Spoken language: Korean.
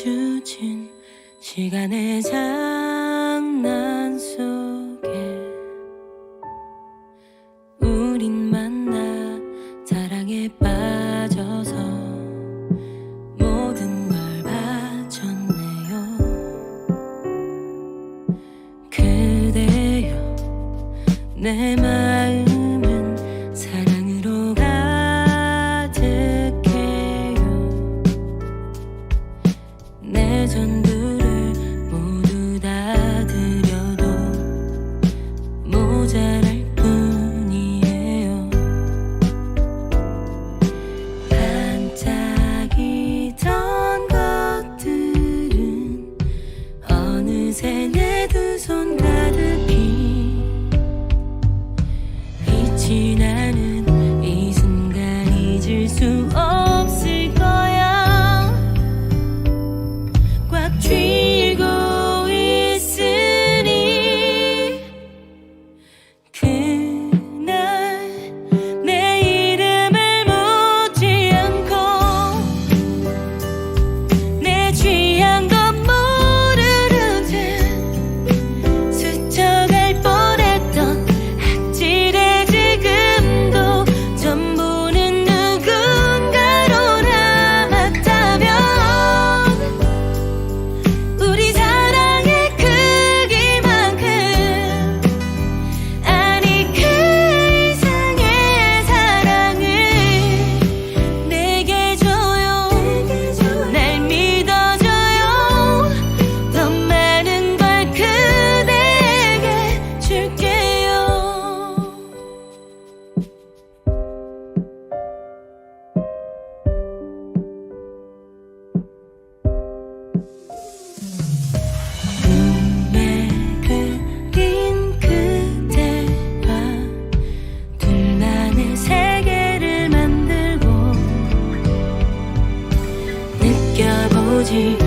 마주친 시간의 장난 속에 우린 만나 사랑에 빠져서 모든 걸 바쳤네요. 그대여 내마 전에 пути